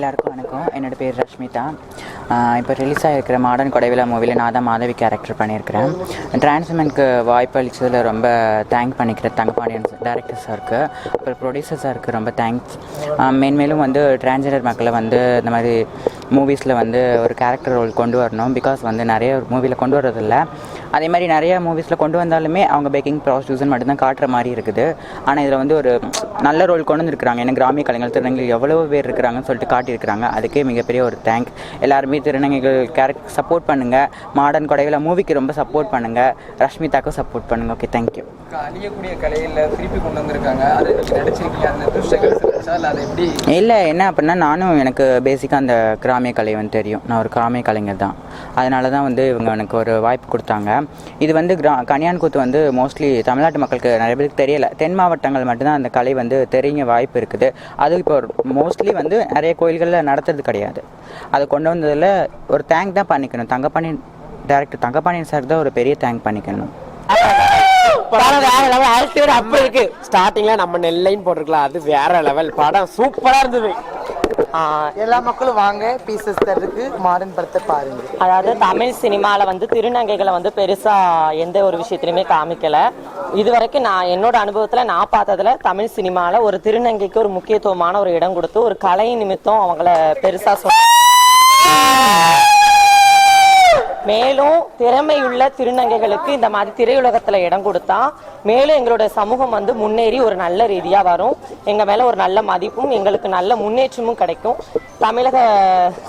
எல்லாருக்கும் வணக்கம். என்னோட பேர் ரஷ்மிதா. இப்போ ரிலீஸ் ஆகிருக்கிற மாடர்ன் கொடைவிழா மூவியில் நான் தான் மாதவி கேரக்டர் பண்ணியிருக்கிறேன். டிரான்ஸ்மென்ட்க்கு வாய்ப்பு அளித்ததில் ரொம்ப தேங்க் பண்ணிக்கிறேன். தங்கப்பாண்டியன் டேரக்டர் சாருக்கு அப்புறம் ப்ரொடியூசர் சாருக்கு ரொம்ப தேங்க்ஸ் மேன்மேலும் வந்து டிரான்ஸ்ஜெண்டர் மக்களை வந்து இந்த மாதிரி மூவிஸில் வந்து ஒரு கேரக்டர் ரோல் கொண்டு வரணும். பிகாஸ் வந்து நிறைய மூவியில் கொண்டு வரதில்லை அதே மாதிரி நிறைய மூவிஸில் கொண்டு வந்தாலுமே அவங்க பேக்கிங் ப்ராஸ்டியூஷன் மட்டும்தான் காட்டுற மாதிரி இருக்குது. ஆனால் இதில் வந்து ஒரு நல்ல ரோல் கொண்டு வந்திருக்கிறாங்க. ஏன்னா கிராமிய கலைஞர் திருநங்கைகள் எவ்வளோ பேர் இருக்கிறாங்கன்னு சொல்லிட்டு காட்டியிருக்கிறாங்க. அதுக்கே மிகப்பெரிய ஒரு தேங்க் எல்லாருமே திருநங்கைகள் கேரக்டர் சப்போர்ட் பண்ணுங்கள் மாடர்ன் கொடைவில் மூவிக்கு ரொம்ப சப்போர்ட் பண்ணுங்கள் ரஷ்மிதாக்கும் சப்போர்ட் பண்ணுங்கள் ஓகே தேங்க்யூ அழியக்கூடிய கலையில திருப்பி கொண்டு வந்திருக்காங்க. அதை நடிச்சிருக்கீங்க. அந்த இல்லை என்ன அப்படின்னா நானும் எனக்கு பேசிக்காக அந்த கிராமிய கலை வந்து தெரியும். நான் ஒரு கிராமிய கலைஞர் தான். அதனால தான் வந்து இவங்க எனக்கு ஒரு வாய்ப்பு கொடுத்தாங்க. இது வந்து கிரா கனியான் கூத்து வந்து மோஸ்ட்லி தமிழ்நாட்டு மக்களுக்கு நிறைய பேருக்கு தெரியல தென் மாவட்டங்கள் மட்டும்தான் அந்த கலை வந்து தெரிய வாய்ப்பு இருக்குது அது இப்போ மோஸ்ட்லி வந்து நிறைய கோயில்களில் நடத்துறது கிடையாது அதை கொண்டு வந்ததில் ஒரு தேங்க் தான் பண்ணிக்கணும் தங்கப்பாணி டேரக்டர் தங்கப்பாண்டியன் சார் தான் ஒரு பெரிய தேங்க் பண்ணிக்கணும் படம் வேற லெவல் அப்படி இருக்கு ஸ்டார்டிங்ல நம்ம நெல்லைன்னு போட்டிருக்கலாம் அது வேற லெவல் படம் சூப்பரா இருந்தது எல்லா மக்களும் வாங்க பீசஸ் தரதுக்கு மாடர்ன் படத்தை பாருங்க. அதாவது தமிழ் சினிமாவில் வந்து திருநங்கைகளை வந்து பெருசாக எந்த ஒரு விஷயத்துலையுமே காமிக்கல. இது வரைக்கும் நான் என்னோட அனுபவத்தில் நான் பார்த்ததுல தமிழ் சினிமாவில் ஒரு திருநங்கைக்கு ஒரு முக்கியத்துவமான ஒரு இடம் கொடுத்து ஒரு கலை நிமித்தம் அவங்கள பெருசாக சொல் மேலும் திறமையுள்ள திருநங்கைகளுக்கு இந்த மாதிரி திரையுலகத்தில் இடம் கொடுத்தா மேலும் எங்களோட சமூகம் வந்து முன்னேறி ஒரு நல்ல ரீதியாக வரும். எங்கள் மேலே ஒரு நல்ல மதிப்பும் எங்களுக்கு நல்ல முன்னேற்றமும் கிடைக்கும். தமிழக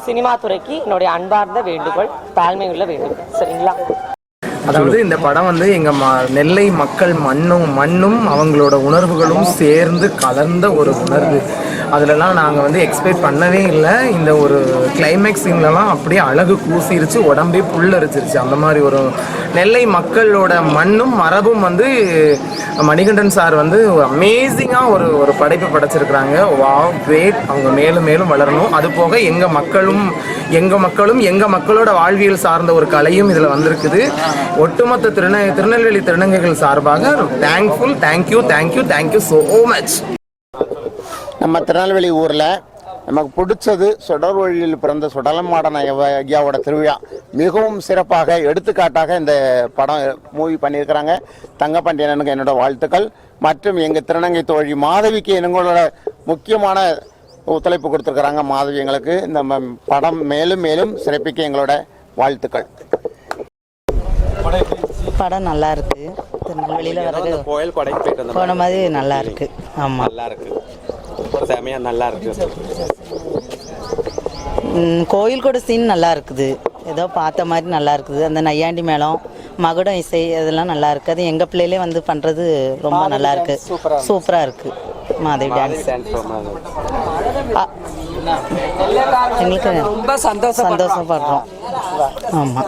சினிமா துறைக்கு என்னுடைய அன்பார்ந்த வேண்டுகோள் தாழ்மையுள்ள வேண்டுகோள். சரிங்களா? அதாவது இந்த படம் வந்து எங்க நெல்லை மக்கள் மண்ணும் மண்ணும் அவங்களோட உணர்வுகளும் சேர்ந்து கலந்த ஒரு உணர்வு. அதுலலாம் நாங்கள் வந்து எக்ஸ்பெக்ட் பண்ணவே இல்லை. இந்த ஒரு கிளைமேக்ஸ் சீன்லலாம் அப்படியே அழகு கூசிருச்சு உடம்பே புல்லரிச்சிருச்சு. அந்த மாதிரி ஒரு நெல்லை மக்களோட மண்ணும் மரபும் வந்து மணிகண்டன் சார் வந்து அமேசிங்காக ஒரு ஒரு படைப்பு படைச்சிருக்கிறாங்க. வா கிரேட் அவங்க மேலும் மேலும் வளரணும். அது போக எங்கள் மக்களும் எங்கள் மக்களும் எங்கள் மக்களோட வாழ்வியல் சார்ந்த ஒரு கலையும் இதில் வந்திருக்குது. ஒட்டுமொத்த திருந திருநெல்வேலி திருநங்கைகள் சார்பாக thankful thank you thank you thank you so much நம்ம திருநெல்வேலி ஊரில் நமக்கு பிடிச்சது சுடர் வழியில் பிறந்த சுடலமாடன் ஐயாவோட திருவிழா. மிகவும் சிறப்பாக எடுத்துக்காட்டாக இந்த படம் மூவி பண்ணியிருக்கிறாங்க. தங்கப்பாண்டியனுக்கு என்னோட வாழ்த்துக்கள். மற்றும் எங்கள் திருநங்கை தோழி மாதவிக்கு எங்களோட முக்கியமான ஒத்துழைப்பு கொடுத்துருக்குறாங்க மாதவி எங்களுக்கு. இந்த படம் மேலும் மேலும் சிறப்பிக்க எங்களோட வாழ்த்துக்கள். படம் நல்லா இருக்கு திருநெல்வேலியில் வரது கோயில் கொடைக்கு போயிட்டு போன மாதிரி நல்லா இருக்கு. ஆமாம் நல்லா இருக்கு செமையா நல்லா இருக்கு கோயில் கூட சீன் நல்லா இருக்குது ஏதோ பார்த்த மாதிரி நல்லா இருக்குது அந்த நையாண்டி மேளம் மகுடம் இசை அதெல்லாம் நல்லா இருக்கு அது எங்கள் பிள்ளையிலே வந்து பண்ணுறது ரொம்ப நல்லா இருக்கு சூப்பராக இருக்கு மாதவி டான்ஸ் எங்களுக்கு ரொம்ப சந்தோஷம் சந்தோஷப்படுறோம். ஆமாம்